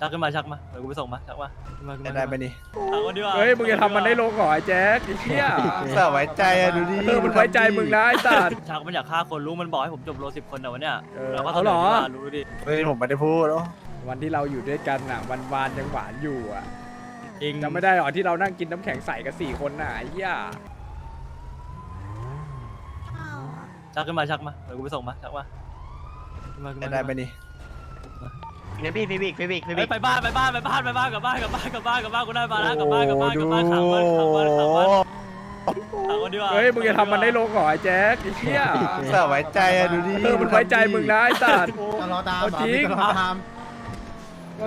ชักขึ้นมาชักมาเดี๋ยวกูไปส่งมาชักมาขึ้นมาขึ้นมาได้ไหมนี่เอาคนดีกว่าเฮ้ยมึงจะทำมันได้ลงเหรอไอ้แจ๊คไอ้เหี้ยสาวไว้ใจอะดูดิเออมันไว้ใจมึงนะไอ้สัตว์ชักมันอยากฆ่าคนรู้มันบอกให้ผมจบโลสิบคนแต่วันเนี้ยเออเราก็เอาเหรอสนใจว่ารู้ดิเฮ้ยผมไม่ได้พูดโอ้วันที่เราอยู่ด้วยกันอะวันวานยังหวานอยู่อะจริงจำไม่ได้หรอที่เรานั่งกินน้ำแข็งใสกันสี่คนน่ะไอ้เหี้ยชักขึ้นมาชักมาเดี๋ยวกูไปส่งมาชักมาขึ้นมาขึ้นมาได้ไหมนี่ เนี่ยพี่ฟิบิกฟิบิกฟิบิเฮ้ยกไปบ้านไปบ้านไปบ้านไปบ้านกลับบ้านกลับบ้านกลับบ้านกลับบ้านกูได้มาแล้วกลับบ้านกลับบ้านกลับบ้านขังบ้านขังบ้านขังบ้านขังคนดีกว่าเฮ้ยมึงจะทำมันได้ลงเหรอไอ้แจ๊คไอ้เหี้ยสาวไว้ใจอะดูดิเออมันไว้ใจมึงนะไอ้สัตว์ตลอดตามเอาจริงตลอดตาม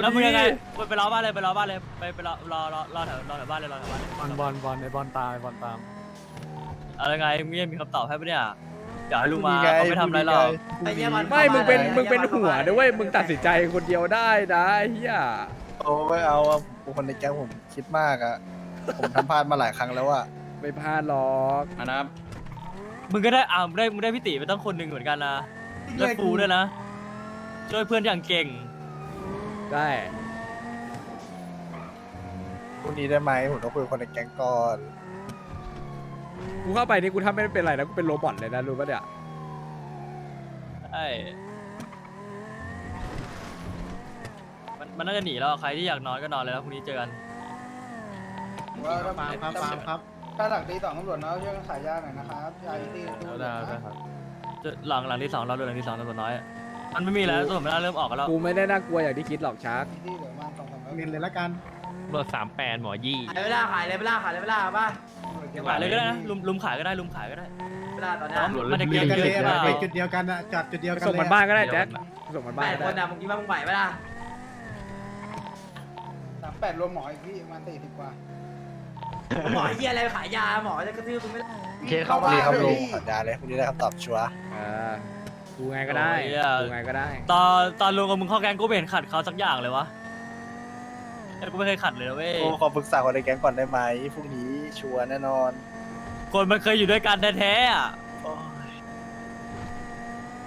แล้วมึงยังไงไปไปรอบ้านเลยไปรอบ้านเลยไปไปรอรอรอรอแถวรอแถวบ้านเลยรอแถวบ้านเลยบอลบอลบอลในบอลตามไอ้บอลตามอะไรไงมึงยังมีคำตอบให้ปะเนี่ย อยากให้ลุงมาเขาไม่ทำอะไรหรอก ไอ้เหี้ยมัน ไม่มึงเป็นมึงเป็นหัวด้วยเวยมึงตัดสินใจคนเดียวได้นะไอ้เหี้ยโอ้ไม่เอาอะผมคนในแก๊งผมคิดมากอะผมทำพลาดมาหลายครั้งแล้วอะไม่พลาดหรอกนะครับมึงก็ได้อ่ามึงได้มึงได้พี่ติไปตั้งคนหนึ่งเหมือนกันนะแล้วฟูด้วยนะ ช่วยเพื่อนอย่างเก่ง ได้พรุ่งนี้ได้ไหมผมต้องคุยกับคนในแก๊งก่อน กูเข้าไปนี่กูทำไม่ได้เป็นไรนะกูเป็นโรบอทเลยนะรู้ปะเนี่ยใช่มันมันน่าจะหนีแล้วอะใครที่อยากนอนก็นอนเลยแล้วพรุ่งนี้เจอกัน ว่าฟาร์มครับฟาร์มครับถ้าหลังตีสองตำรวจเนาะช่วยกันขายยาหน่อยนะครับยาตีตู้แล้วได้ได้ครับเจอหลังหลังที่สองเราเดินหลังที่สองตำรวจน้อยอะมันไม่มีแล้วตำรวจมันเริ่มออกกันแล้วกูไม่ได้น่ากลัวอย่างที่คิดหรอกชาร์กที่เหลือมาสองสามเงินเลยละกันเบอร์สามแปดหมอยี่ ขายเวลาขายเลยเวลาขายเลยเวลาป่ะ ขายเลยก็ได้นะลุมลุมขายก็ได้ลุมขายก็ได้เวลาตอนเนี้แต่ยว่ามันจะเกเดีลียยวดกันเยเลยอะหรือเปล่าไปจุดเดียวกันอะจอดจุดเดียวกันส่งมันบ้านก็ได้แจ็คส่งมันแปบ้านดก็คนได้อะมึงคิดว่ามึงไหวไหมล่ะสามแปดรวมหมออีกพี่มาสี่สิบกว่าหมอเหี้ยอะไรขายยาหมอจะกระทืบมึงไม่ได้เคสเข้าพรุ่งบ้านนี้ครับเลลุยงสัญญาเลยพรุ่งนี้ได้คำตอบชัวร์เออกูไงก็ได้กูไงก็ได้ ตอนตอนลุงกับมึงเข้าแกงกูไม่เห็นขัดเขาสักอย่างเลยวะ แต่กูไม่เคยขัดเลยนะเว้ย โอ้ขอปรึกษาคนในแก๊งก่อนได้ไหมพรุ่งนี้ชัวร์แน่นอนคนมันเคยอยู่ด้วยกันแท้ๆอะโอ้ย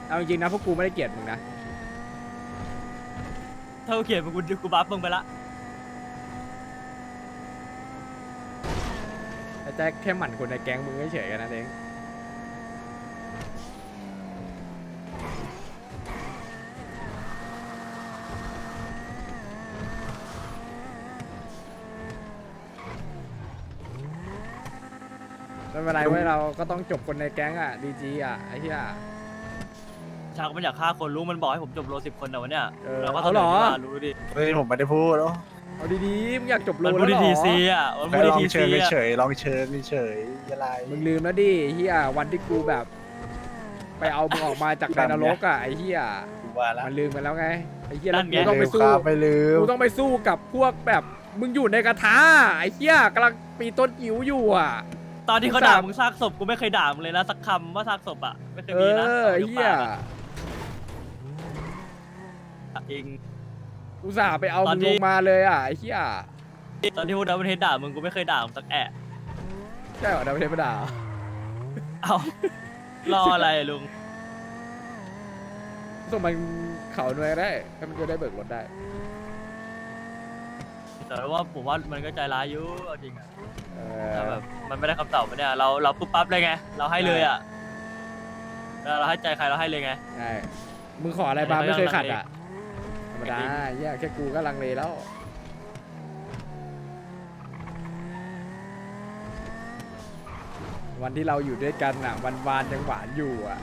เอาจริงๆนะพวกกูไม่ได้เกลียดมึงนะถ้ากูเขียนมึงกูกูบัฟมึงไปละ แต่แจ็คแค่หมั่นคนในแก๊งมึงเฉยๆกันนั่นเอง เป็นไรเว้ยเราก็ต้องจบคนในแก๊งอะดีจีอะไอ้เหี้ยชักมันอยากฆ่าคนรู้มันบอกให้ผมจบโลสิบคนแต่วันเนี้ยเออเราก็เอาเหรอ สนใจว่ารู้ดิเฮ้ยผมไม่ได้พูดโอ้เอาดีๆมึงอยากจบโลมันแล้พูวดเหรทีซีออะมันแค่พูดลองทีเชิซีญอะเฉยๆลองเชิญเฉยๆอะไร มึงลืมแล้วดิไอ้เหี้ยวันที่กูแบบ ไปเอามึงออกมาจากในนรกอะไอ้เหี้ยกูว่าละมันลืมไปแล้วไงไอ้เหี้ยแล้วนั่นไงกูต้องไปสู้ครับไม่ลืมกูต้องไปสู้กับพวกแบบมึงอยู่ในกระทะไอ้เหี้ยกำลังปีต้นอิ๋วอยู่อะ ตอนที่เขาด่ามึงซากศพกูไม่เคยด่ามึงเลยนะสักคำว่าซากศพอะไม่เคยเอมีนะอไอ้เหี้ยจริง อุตส่าห์ไปเอาตอนมึงที่ ลงมาเลยอะไอ้เหี้ยตอนที่พูดดับเบิลเฮดด่ามึงกูไม่เคยด่ามึงสักแอะใช่เหรอดาวเทพดา เอ้ารออะไรอะลุงส่งมันเขาหน่วยก็ได้ให้มันจะได้เบิกรถได้ แต่ว่าผมว่ามันก็ใจร้ายอยู่เอาจริงอะเอถ้าอแบบมันไม่ได้คำตอบมาเนี่ยเราเราปุ๊บปั๊บเลยไงเราให้เลยอะเราเราให้ใจใครเราให้เลยไง ใช่มึงขออะไรมาไม่เคยขัดอะธรรมดาเหี้ยแค่กูก็ลังเลแล้ว วันที่เราอยู่ด้วยกันอะวันวานยังหวานอยู่อะ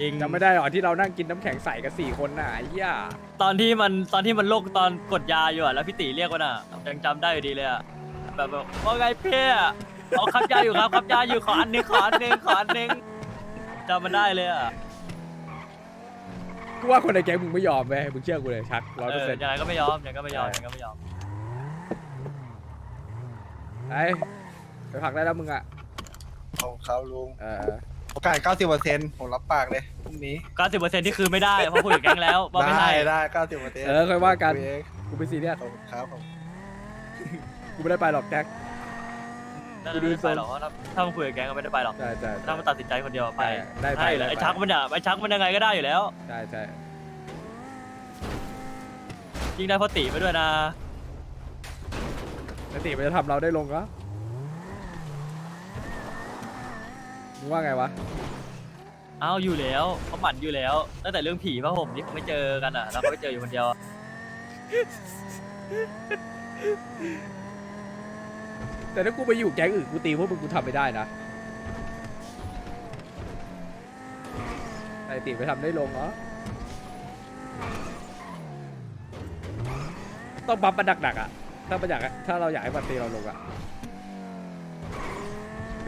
จริงจำไม่ได้หรอที่เรานั่งกินน้ำแข็งใสกันสี่คนน่ะไอ้เหี้ยตอนที่มันตอนที่มันโรคตอนกดยาอยู่อะแล้วพี่ตีเรียกว่าน่ะยังจำได้อยู่ดีเลยอะแบบแบบว่าไงเพ่อะเอาคับยาอยู่ครับคับยาอยู่ขออันหนึงขออันหนึงขออันหนึงจำมันได้เลยอะกูว่าคนในแก๊งมึงไม่ยอมเว้ยมึงเชื่อกูเลยชักร้อยเอเปอร์อเซ็นต์ยังไงก็ไม่ยอมยังไงก็ไม่ยอมใช่ยังไงก็ไม่ยอมไอ้ไปผลักได้แล้วมึงอะของเขาลุงเออ โอกาส 90%ผมรับปากเลยพรุ่งนี้เก้าสิบเปอร์เซ็นต์ที่คือไม่ได้ เพราะคุยกับแก๊งแล้วว่าไม่ได้ให้ได้90%เออค่อยว่ากันคุยเองกูไปซีเรียสขอบคุณครับผมกูไม่ได้ไปหรอกแจ็คน่าจะไม่ได้ไปหรอกเพราะถ้าถ้ามันคุยกับแก๊งก็ไม่ได้ไปหรอก ใช่ใช่ถ้ามันตัดสินใจคนเดียวไปได้ไปใช่เลยได้ไอ้ไปชักมันอะไอ้ชักมันยังไงก็ได้อยู่แล้ว ใช่ใช่ยิ่งได้พ่อตีไปด้วยนะปกติมันจะทำเราได้ลงก็ มึงว่าไงวะ เอาอยู่แล้วเขาหมั่นอยู่แล้วตั้งแต่เรื่องผีพระห่มที่เขาไม่เจอกันอะแล้วเขาไปเจออยู่คนเดียวอะแต่ถ้ากูไปอยู่แก๊งอื่นกูตีพวกมึงกูทำไม่ได้นะแต่ติไปทำได้ลงเหรอ ต้องบัฟมันหนักๆอะ ถ้ามันอยากถ้าเราอยากให้มันตีเราลงอะเ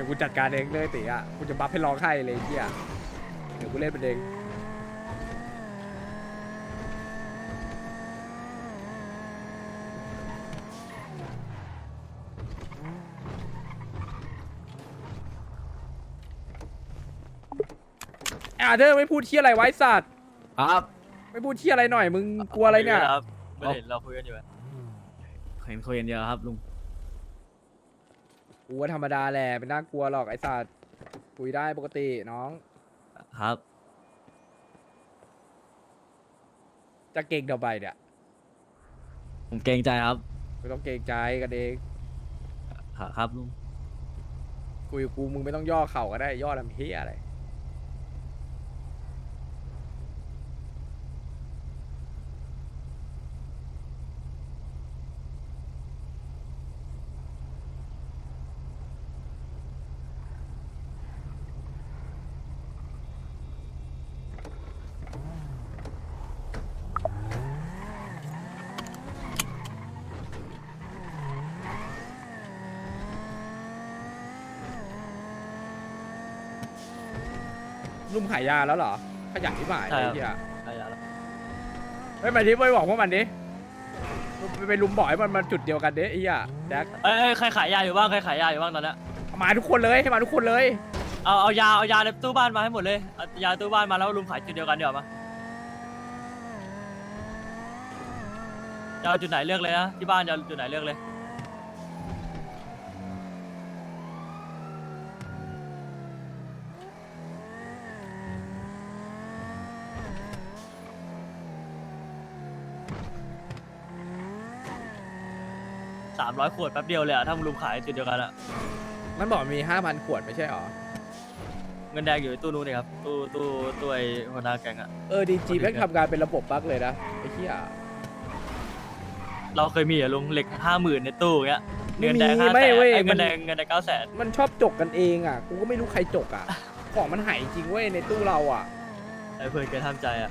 ดี๋ยวกูจัดการเองเลยตีอะกูจะบัฟให้ร้องไห้เลยไอ้เฮียเดี๋ยวกูเล่นเป็นเองอ่าเธอไม่พูดเที่ยอะไรไว้สัตว์ครับไม่พูดเที่ยอะไรหน่อยมึงกลัวอะไรเนี่ย ครับไม่เห็นเราคุยกันอยู่อะเห็นคุยกันเยอะครับลุง กูว่าธรรมดาแหละไม่น่ากลัวหรอกไอ้สัตว์คุยได้ปกติน้อง ครับ จะเก่งเดาใบเนี่ยผมเกรงใจครับไม่ต้องเกรงใจกันเองครับลุง คุยกับกูมึงไม่ต้องย่อเข่าก็ได้ย่อทำเฮียอะไร ลุมขายยาแล้วเหรอขยันที่หมายไอ้เหี้ยใช่แล้วเฮ้ยมาดิไปบอกพวกมันดิไปไปลุมบ่อยมันมาจุดเดียวกันดิไอ้เหี้ยแดกเอ้ยเอ้ยใครขายยาอยู่บ้างใครขายยาอยู่บ้างตอนเนี้ยเอามาทุกคนเลยให้มาทุกคนเลย เอาเอายาเอายาในตู้บ้านมาให้หมดเลยเอายาตู้บ้านมาแล้วลุมขายจุดเดียวกันเดี๋ยวามาจะเอาจุดไหนเลือกเลยนะที่บ้านจะเอาจุดไหนเลือกเลย สามร้อยขวดแป๊บเดียวเลยอะถ้ามึงลุมขายจุดเดียวกันอะมันบอกมีห้าพันขวดไม่ใช่หรอ เงินแดงอยู่ในตู้นู้นนี่ครับตู้ตู้ตู้ไอ้หัวหน้าแก๊งอะ เออดีจีแม่งทำงานเป็นระบบบั๊กเลยนะไอ้เหี้ยเราเคยมีอะลุงเหล็กห้าหมื่นในตู้เงี้ยไม่เงินมีแดงห้าไม่แสนเว้ยไอ้มัเงินนแดงเงินแดงเก้าแสนมันชอบจกกันเองอะ กูก็ไม่รู้ใครจกอะ ของมันหายจริงเว้ยในตู้เราอะ ไอ้เพื่อนแกทำใจอะ